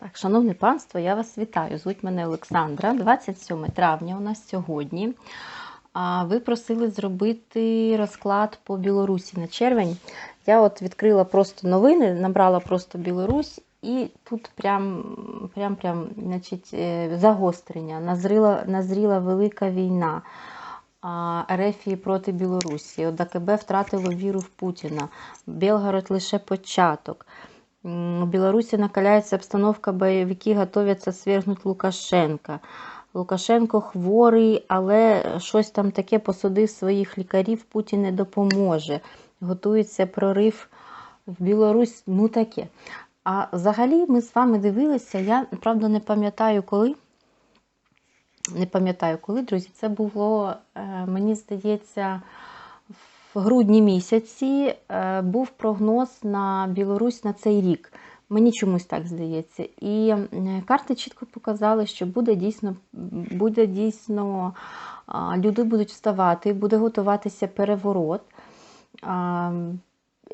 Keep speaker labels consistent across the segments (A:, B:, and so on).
A: Так, шановне панство, я вас вітаю. Звуть мене Олександра. 27 травня у нас сьогодні. А ви просили зробити розклад по Білорусі на червень. Я от відкрила просто новини, набрала просто Білорусь, і тут прям, прям, прям значить, е, загострення. Назріла, назріла велика війна. Ерефії проти Білорусі. ОДКБ втратило віру в Путіна. Белгород лише початок. У Білорусі накаляється обстановка, бойовики готуються свергнути Лукашенка. Лукашенко хворий, але щось там таке посадив своїх лікарів, Путін не допоможе. Готується прорив в Білорусь, ну таке. А взагалі ми з вами дивилися, я правда не пам'ятаю коли. Не пам'ятаю коли, друзі, це було, е, мені здається, в грудні місяці е, був прогноз на Білорусь на цей рік. Мені чомусь так здається. І е, карти чітко показали, що буде дійсно, буде дійсно люди будуть вставати, буде готуватися переворот.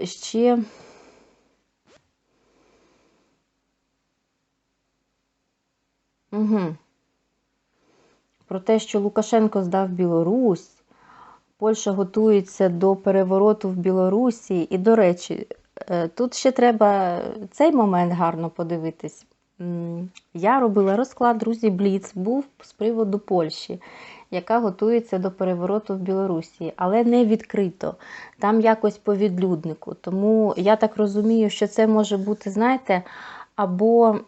A: Ще угу. про те, що Лукашенко здав Білорусь. Польща готується до перевороту в Білорусі. І, до речі, е, тут ще треба цей момент гарно подивитись. Я робила розклад, друзі, Бліц був з приводу Польщі, яка готується до перевороту в Білорусі, але не відкрито. Там якось по відлюднику. Тому я так розумію, що це може бути, знаєте, або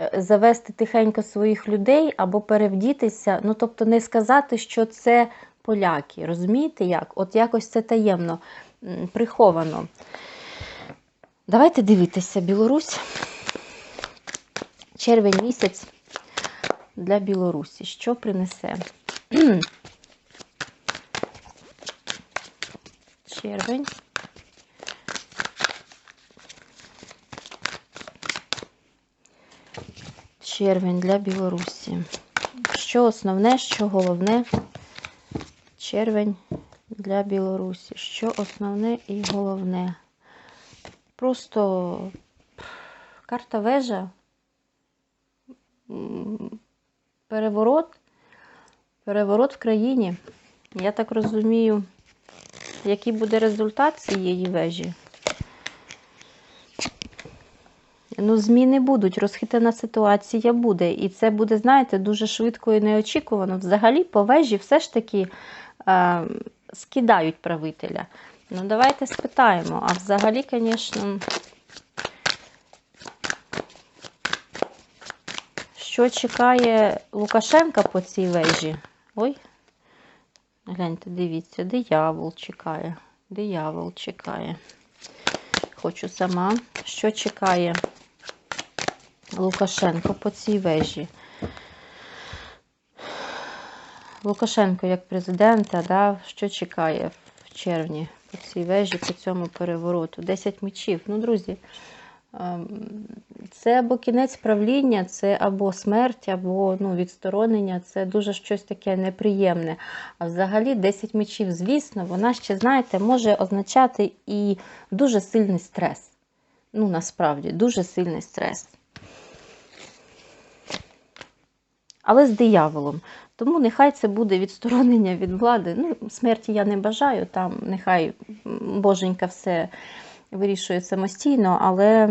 A: е, завести тихенько своїх людей, або перевдітися. Ну, тобто, не сказати, що це поляки. Розумієте як? От якось це таємно, приховано. Давайте дивитися, Білорусь. Червень місяць для Білорусі. Що принесе? Червень. Червень для Білорусі. Що основне, що головне? Червень для Білорусі. Що основне і головне? Просто карта вежа, переворот, переворот в країні. Я так розумію, який буде результат цієї вежі. Ну, зміни будуть, розхитана ситуація буде. І це буде, знаєте, дуже швидко і неочікувано. Взагалі, по вежі все ж таки е, скидають правителя. Ну, давайте спитаємо. А взагалі, звісно, що чекає Лукашенка по цій вежі? Ой, гляньте, дивіться, диявол чекає. Диявол чекає. Хочу сама. Що чекає Лукашенко по цій вежі? Лукашенко як президента, да, що чекає в червні по цій вежі, по цьому перевороту? 10 мечів. Ну, друзі, ем, це або кінець правління, це або смерть, або ну, відсторонення. Це дуже щось таке неприємне. А взагалі 10 мечів, звісно, вона ще, знаєте, може означати і дуже сильний стрес. Ну, насправді, дуже сильний стрес. Але з дияволом. Тому нехай це буде відсторонення від влади. Ну, смерті я не бажаю, там нехай боженька все вирішує самостійно, але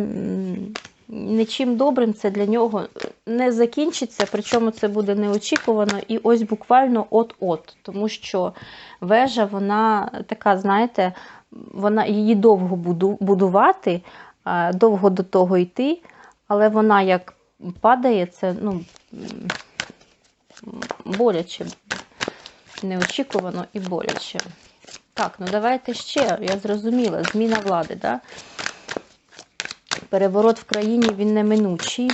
A: нічим добрим це для нього не закінчиться, причому це буде неочікувано і ось буквально от-от. Тому що вежа, вона така, знаєте, вона її довго буду- будувати, довго до того йти, але вона як падає, це ну, боляче, неочікувано і боляче. Так, ну давайте ще, я зрозуміла, зміна влади, да? Переворот в країні він неминучий.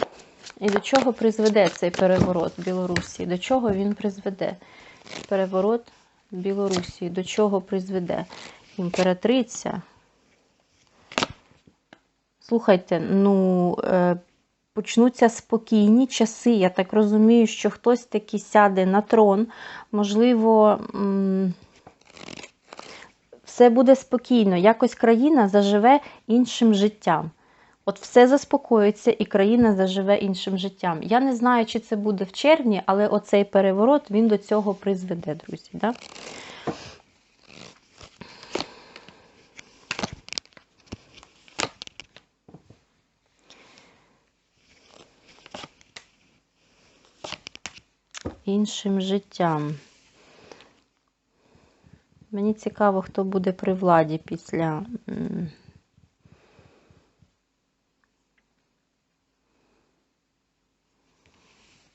A: І до чого призведе цей переворот в Білорусі? До чого він призведе? Переворот в Білорусі. До чого призведе? Імператриця. Слухайте, ну, е, почнуться спокійні часи. Я так розумію, що хтось таки сяде на трон. Можливо, все буде спокійно. Якось країна заживе іншим життям. От все заспокоїться і країна заживе іншим життям. Я не знаю, чи це буде в червні, але оцей переворот він до цього призведе, друзі. Да? Іншим життям. Мені цікаво, хто буде при владі після.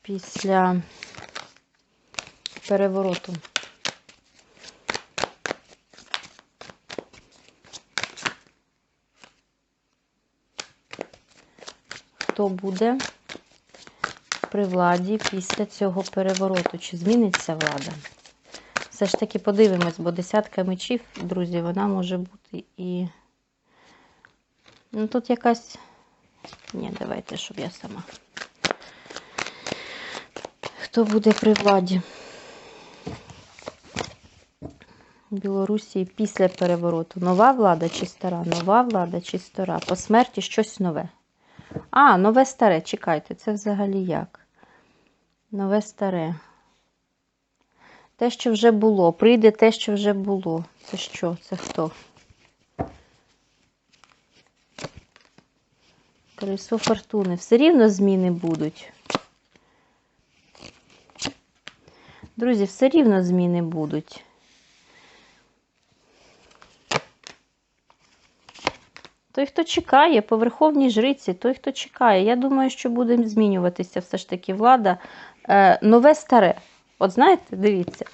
A: Після перевороту. Хто буде при владі після цього перевороту? Чи зміниться влада? Все ж таки подивимось, бо десятка мечів, друзі, вона може бути і. Ну, тут якась. Ні, давайте, щоб я сама. Хто буде при владі? Білорусі після перевороту. Нова влада чи стара? Нова влада чи стара? По смерті щось нове. А, нове старе, чекайте, це взагалі як? Нове старе. Те, що вже було. Прийде те, що вже було. Це що? Це хто? Колесо фортуни. Все рівно зміни будуть. Друзі, все рівно зміни будуть. Той, хто чекає, по верховній жриці, той, хто чекає. Я думаю, що буде змінюватися все ж таки влада. Е, нове старе. От знаєте, дивіться,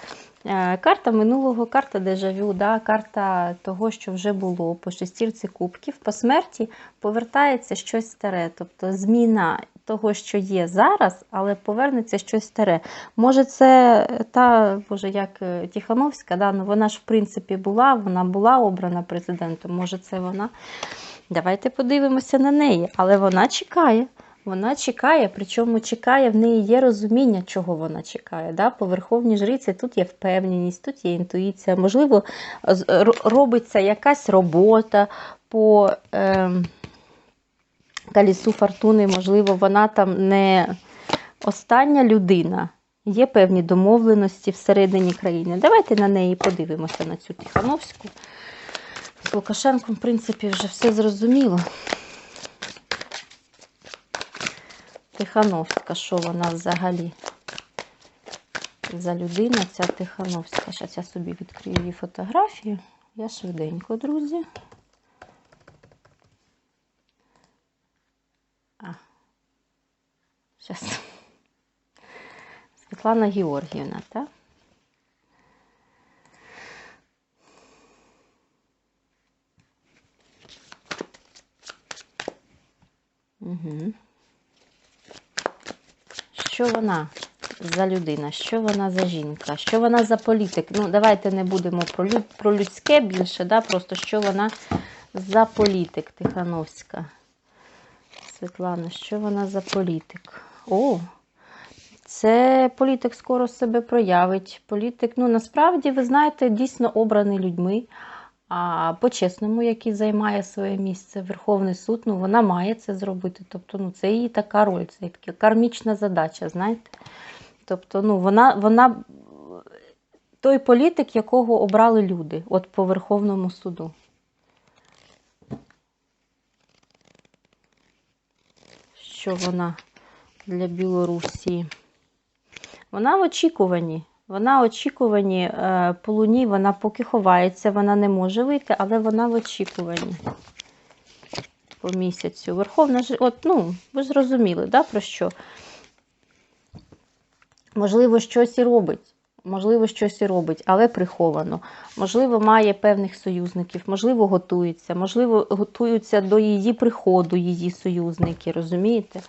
A: е, карта минулого, карта дежавю, да, карта того, що вже було по шестірці кубків. По смерті повертається щось старе. Тобто зміна того, що є зараз, але повернеться щось старе. Може, це та, боже, як е, Тихановська, да, ну вона ж в принципі була, вона була обрана президентом. Може, це вона. Давайте подивимося на неї, але вона чекає. Вона чекає, причому чекає, в неї є розуміння, чого вона чекає. Да? По верховній жриці тут є впевненість, тут є інтуїція. Можливо, робиться якась робота по е, калісу фортуни, можливо, вона там не остання людина. Є певні домовленості всередині країни. Давайте на неї подивимося, на цю Тихановську. З Лукашенком, в принципі, вже все зрозуміло. Тихановська, що вона взагалі за людина, ця Тихановська. Зараз я собі відкрию її фотографію. Я швиденько, друзі. А. Зараз. Світлана Георгіївна, так? Угу. Що вона за людина? Що вона за жінка? Що вона за політик? Ну, давайте не будемо про, люд, про людське більше, да? просто що вона за політик Тихановська. Світлана, що вона за політик? О, це політик скоро себе проявить. Політик, ну насправді, ви знаєте, дійсно обраний людьми. А по-чесному, який займає своє місце, Верховний суд, ну вона має це зробити. Тобто, ну це її така роль, це така кармічна задача, знаєте. Тобто, ну вона, вона той політик, якого обрали люди, от по Верховному суду. Що вона для Білорусі? Вона в очікуванні. Вона в очікуванні е, по луні, вона поки ховається, вона не може вийти, але вона в очікуванні по місяцю. Верховна от, ну, ви зрозуміли, да, про що? Можливо, щось і робить. Можливо, щось і робить, але приховано. Можливо, має певних союзників, можливо, готується, можливо, готуються до її приходу, її союзники, розумієте?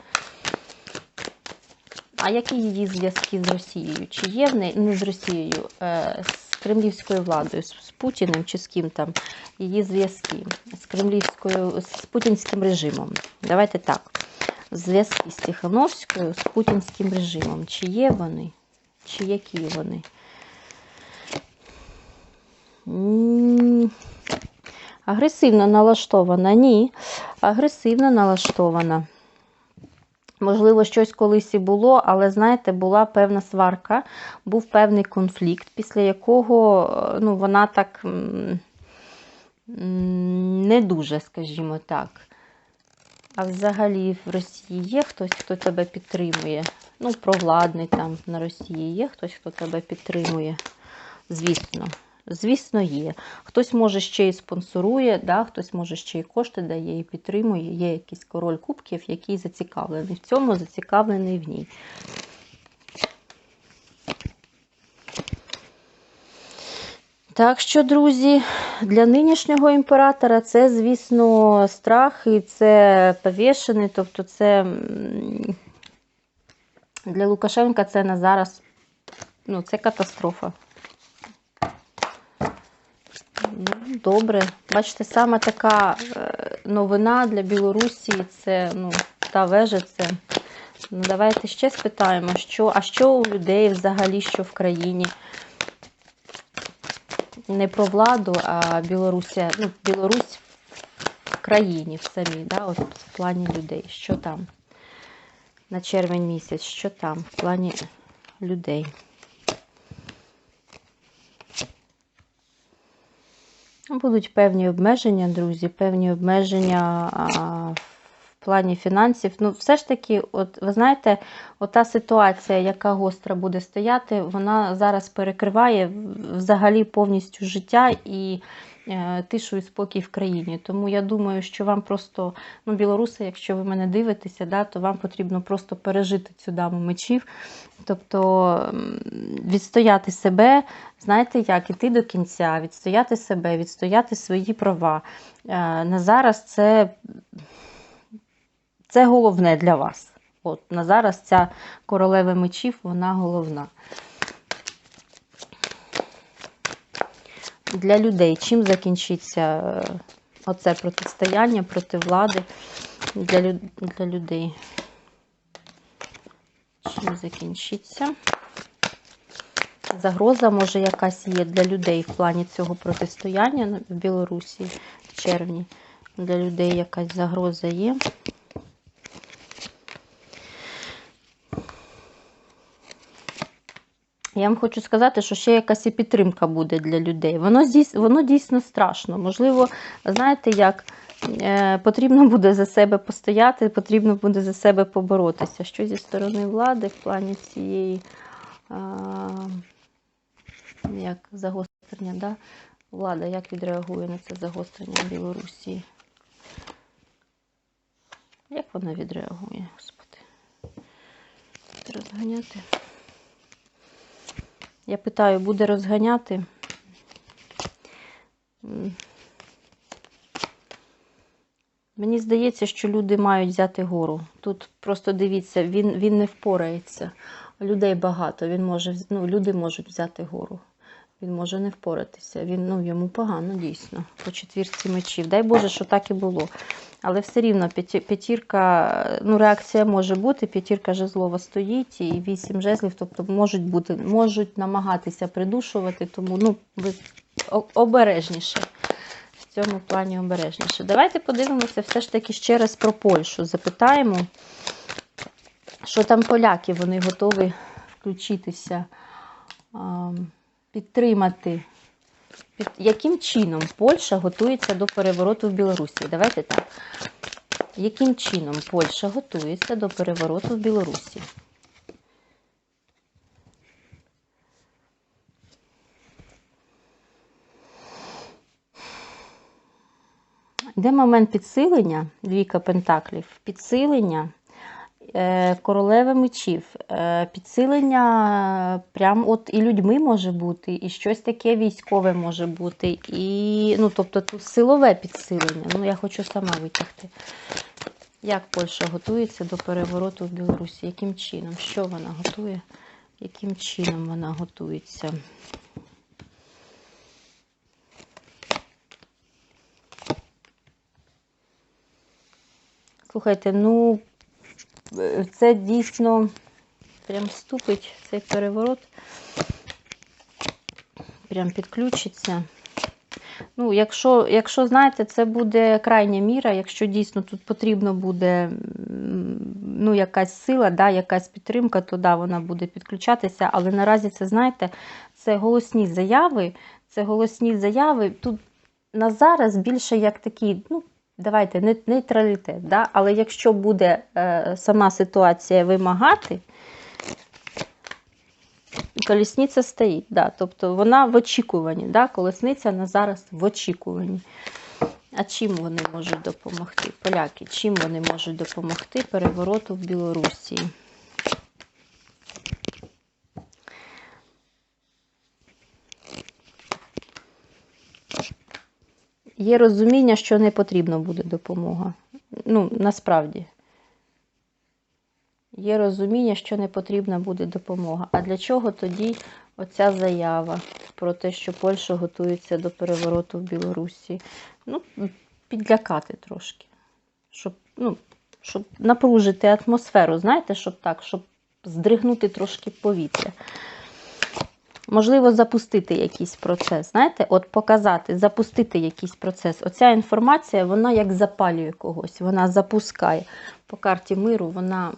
A: А які її зв'язки з Росією? Чи є в неї не з Росією, е, з кремлівською владою, з Путіним чи з ким там її зв'язки з кремлівською, з путінським режимом? Давайте так. Зв'язки з Тихановською, з путінським режимом. Чи є вони? Чи які вони? Агресивно налаштована? Ні. Агресивно налаштована. Можливо, щось колись і було, але, знаєте, була певна сварка, був певний конфлікт, після якого е, ну, вона так не дуже, скажімо так. А взагалі в Росії є хтось, хто тебе підтримує? Ну, провладний там на Росії є хтось, хто тебе підтримує. Звісно. Звісно, є. Хтось може ще і спонсорує, да? хтось може ще і кошти дає і підтримує. Є якийсь король кубків, який зацікавлений в цьому, зацікавлений в ній. Так що, друзі, для нинішнього імператора це, звісно, страх і це повішений, тобто це для Лукашенка це на зараз ну, це катастрофа. Ну, добре. Бачите, саме така е, новина для Білорусі це ну, та вежа. Це. Ну, давайте ще спитаємо, що, а що у людей взагалі, що в країні? Не про владу, а Білорусія, ну, Білорусь в країні в самій, да, от в плані людей. Що там? На червень місяць, що там в плані людей? Будуть певні обмеження, друзі, певні обмеження а, в плані фінансів. Ну, все ж таки, от ви знаєте, ота ситуація, яка гостра буде стояти, вона зараз перекриває взагалі повністю життя і тишу і спокій в країні. Тому я думаю, що вам просто, ну, білоруси, якщо ви мене дивитеся, да, то вам потрібно просто пережити цю даму мечів. Тобто відстояти себе, знаєте як, іти до кінця, відстояти себе, відстояти свої права. Е, На зараз це, це головне для вас. От, на зараз ця королева мечів, вона головна. Для людей чим закінчиться е, оце протистояння проти влади для, лю- для людей? Чим закінчиться? Загроза, може, якась є для людей в плані цього протистояння в Білорусі в червні. Для людей якась загроза є. Я вам хочу сказати, що ще якась і підтримка буде для людей. Воно, воно дійсно страшно. Можливо, знаєте як, е, потрібно буде за себе постояти, потрібно буде за себе поборотися. Що зі сторони влади в плані цієї а, як загострення, да? влада як відреагує на це загострення в Білорусі? Як вона відреагує, господи? Розганяти. Я питаю, буде розганяти? Мені здається, що люди мають взяти гору. Тут просто дивіться, він, він не впорається. Людей багато, він може, ну, люди можуть взяти гору. Він може не впоратися. Він, ну, йому погано, дійсно, по четвірці мечів. Дай Боже, що так і було. Але все рівно п'ятірка, ну, реакція може бути, п'ятірка жезлова стоїть і вісім жезлів, тобто можуть бути, можуть намагатися придушувати, тому ну, обережніше. В цьому плані обережніше. Давайте подивимося все ж таки ще раз про Польщу. Запитаємо, що там поляки, вони готові включитися, підтримати. Яким чином Польща готується до перевороту в Білорусі? Давайте так. Яким чином Польща готується до перевороту в Білорусі? Де момент підсилення, двійка пентаклів, підсилення е, королеви мечів, е, підсилення прям от і людьми може бути, і щось таке військове може бути, і, ну, тобто тут силове підсилення. Ну, я хочу сама витягти. Як Польща готується до перевороту в Білорусі? Яким чином? Що вона готує? Яким чином вона готується? Слухайте, ну це дійсно прям ступить цей переворот. Прям підключиться. Ну, якщо, якщо знаєте, це буде крайня міра, якщо дійсно тут потрібно буде ну, якась сила, да, якась підтримка, то да, вона буде підключатися. Але наразі це, знаєте, це голосні заяви. Це голосні заяви. Тут на зараз більше як такі, ну, давайте, нейтралітет. Да? Але якщо буде е, сама ситуація вимагати, колісниця стоїть. Да? Тобто вона в очікуванні. Да? Колесниця на зараз в очікуванні. А чим вони можуть допомогти? Поляки, чим вони можуть допомогти перевороту в Білорусі? Є розуміння, що не потрібна буде допомога. Ну, насправді. Є розуміння, що не потрібна буде допомога. А для чого тоді оця заява про те, що Польща готується до перевороту в Білорусі? Ну, підлякати трошки. Щоб, ну, щоб напружити атмосферу, знаєте, щоб так, щоб здригнути трошки повітря. Можливо, запустити якийсь процес. Знаєте, от показати, запустити якийсь процес. Оця інформація, вона як запалює когось, вона запускає. По карті миру вона,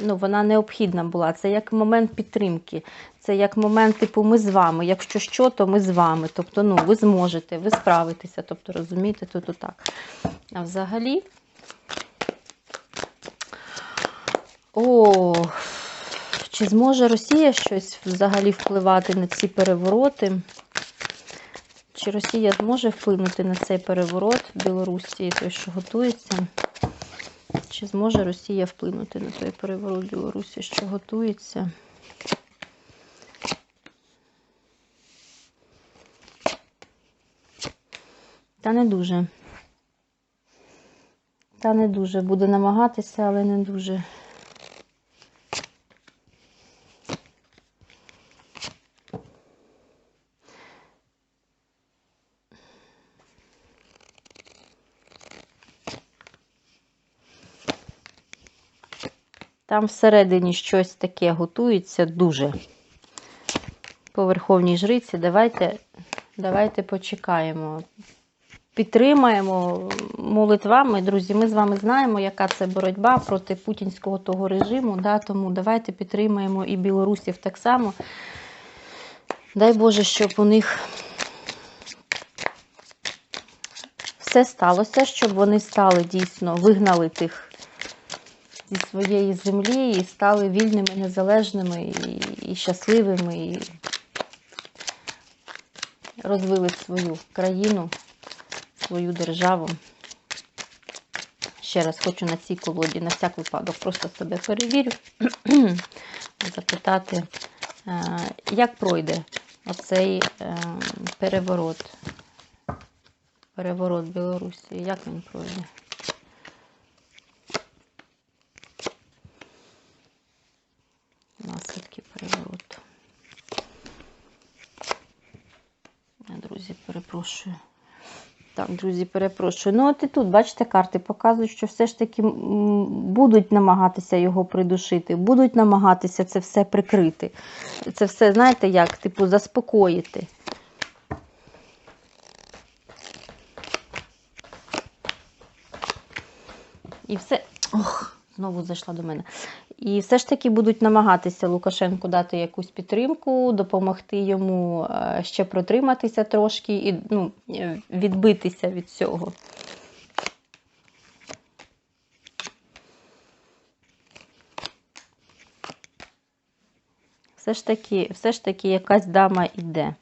A: ну, вона необхідна була. Це як момент підтримки, це як момент, типу, ми з вами. Якщо що, то ми з вами. Тобто, ну, ви зможете, ви справитеся. Тобто, розумієте, тут отак. А взагалі. О, чи зможе Росія щось взагалі впливати на ці перевороти? Чи Росія зможе вплинути на цей переворот в Білорусі, той, що готується? Чи зможе Росія вплинути на той переворот в Білорусі, що готується? Та не дуже. Та не дуже. Буде намагатися, але не дуже. Там всередині щось таке готується дуже. По Верховній Жриці. Давайте, давайте почекаємо. Підтримаємо молитвами, друзі. Ми з вами знаємо, яка це боротьба проти путінського того режиму. Да? Тому давайте підтримаємо і білорусів так само. Дай Боже, щоб у них все сталося, щоб вони стали дійсно, вигнали тих зі своєї землі і стали вільними, незалежними і, і щасливими, і розвили свою країну, свою державу. Ще раз хочу на цій колоді, на всяк випадок, просто себе перевірю, запитати, е, як пройде оцей е, переворот, переворот Білорусі, як він пройде? наслідки перевороту. Друзі, перепрошую. Так, друзі, перепрошую. Ну, от і тут, бачите, карти показують, що все ж таки будуть намагатися його придушити, будуть намагатися це все прикрити. Це все, знаєте, як, типу, заспокоїти. І все. Ох, знову зайшла до мене. І все ж таки будуть намагатися Лукашенку дати якусь підтримку, допомогти йому ще протриматися трошки і ну, відбитися від цього. Все ж таки, все ж таки якась дама йде.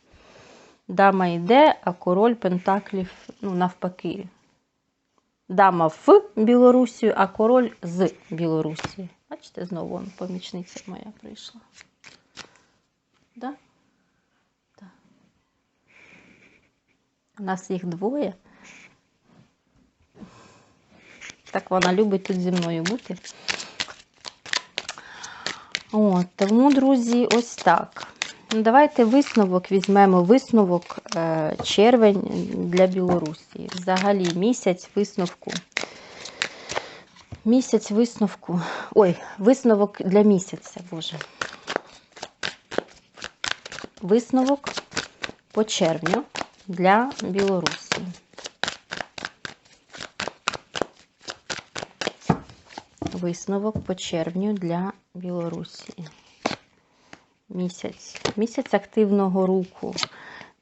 A: Дама йде, а король Пентаклів, ну, навпаки. Дама в Білорусію, а король з Білорусі. Бачите, знову вон, помічниця моя прийшла. Да? Так. У нас їх двоє. Так вона любить тут зі мною бути. От, тому, друзі, ось так. Ну, Давайте висновок візьмемо висновок е, червень для Білорусі. Взагалі місяць висновку. Місяць висновку. Ой, висновок для місяця, Боже. Висновок по червню для Білорусі. Висновок по червню для Білорусі. Місяць. Місяць активного руху.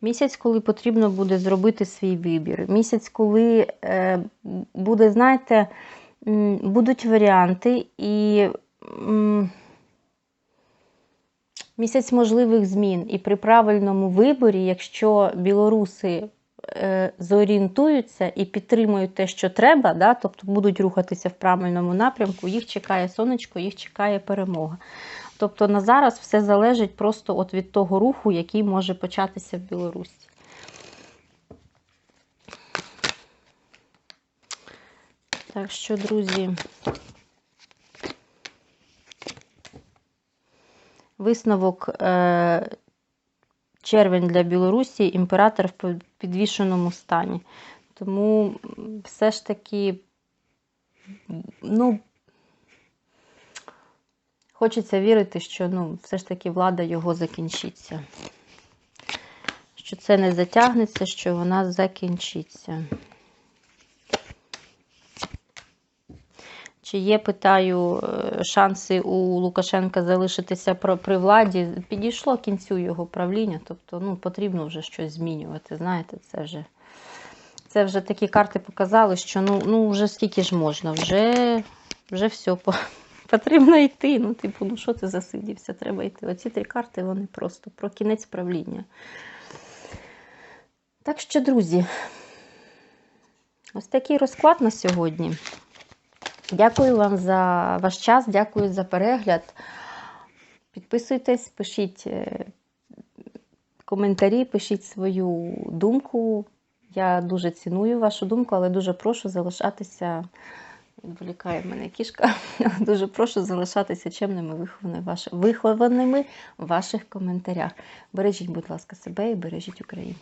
A: Місяць, коли потрібно буде зробити свій вибір. Місяць, коли е, буде, знаєте, будуть варіанти і місяць можливих змін. І при правильному виборі, якщо білоруси е, зорієнтуються і підтримують те, що треба, да, тобто будуть рухатися в правильному напрямку, їх чекає сонечко, їх чекає перемога. Тобто на зараз все залежить просто от від того руху, який може початися в Білорусі. Так що, друзі, висновок е, червень для Білорусі, імператор в підвішеному стані. Тому все ж таки, ну, Хочеться вірити, що ну, все ж таки влада його закінчиться. Що це не затягнеться, що вона закінчиться. Чи є, питаю, е, шанси у Лукашенка залишитися при владі? Підійшло кінцю його правління, тобто ну, потрібно вже щось змінювати. Знаєте, це вже, це вже такі карти показали, що ну, ну вже скільки ж можна, вже, вже все. Потрібно йти. Ну, типу, ну що ти засидівся? Треба йти. Оці три карти вони просто про кінець правління. Так що, друзі, ось такий розклад на сьогодні. Дякую вам за ваш час, дякую за перегляд. Підписуйтесь, пишіть е, коментарі, пишіть свою думку. Я дуже ціную вашу думку, але дуже прошу залишатися. Відволікає мене кішка. Дуже прошу залишатися чемними вихованими, в ваших коментарях. Бережіть, будь ласка, себе і бережіть Україну.